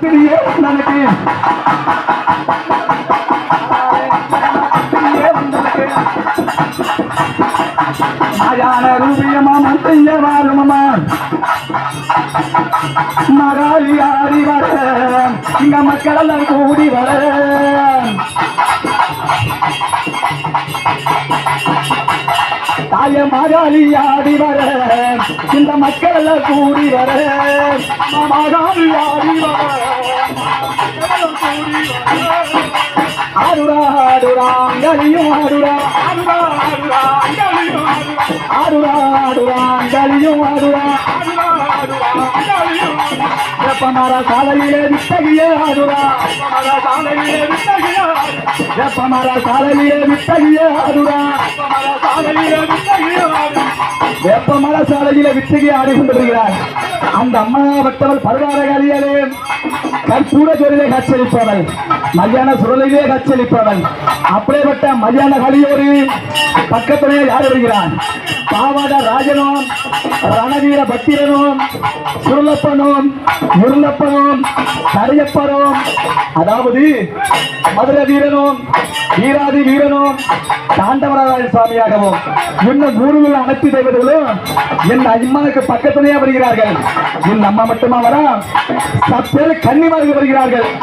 பிரியே வந்தனக்கு ஆடி வர இங்க மக்கள் எல்லாம் கூடி வர. தாய மகாளி ஆடி வர. இந்த மக்கள் எல்லாம் கூடி வர. மகாளி ஆடி வர. ஆடுடா ஆடுடா அங்கலியும் ஆடுடா. ஆடுடா ஆடுடா அங்கலியும் ஆடுடா. ஆடுடா அங்கலியும் ஆடுடா. ஆடுடா ஆடுடா அங்கலியும் வெப்பமர சாலையிலே வித்தகியே ஆடுடா. வெப்பமர சாலையிலே வித்தகியே ஆடுடா. வெப்பமல சாலையில வித்தகியே ஆடுடா வெப்பமர ஆடிக்கொண்டிருக்கிறார். அந்த அம்மா பட்டவள் பருவாரகாரியாலே கற்பூர ஜோதிலே காட்சியளிப்பவள். மதியான சுரலிலே காட்சியளிப்பவள். அப்படிப்பட்ட மதியான கலியோரு பக்கத்துடைய யார் வருகிறான்? பாவாட ராஜனும் ரணவீர பத்திரனும் சுருளப்பனும் முருளப்பனும் கரையப்பனும் அதாவது மதுர வீரனும் வீராதி வீரனும் தாண்டவராய சுவாமியாகவும் இன்னும் மூணு அனைத்து தெய்வங்களும் என் அம்மாவுக்கு பக்கத்திலேயே வருகிறார்கள். என் அம்மா மட்டுமா வரா சப்பேர் கன்னிமார்கள் வருகிறார்கள்.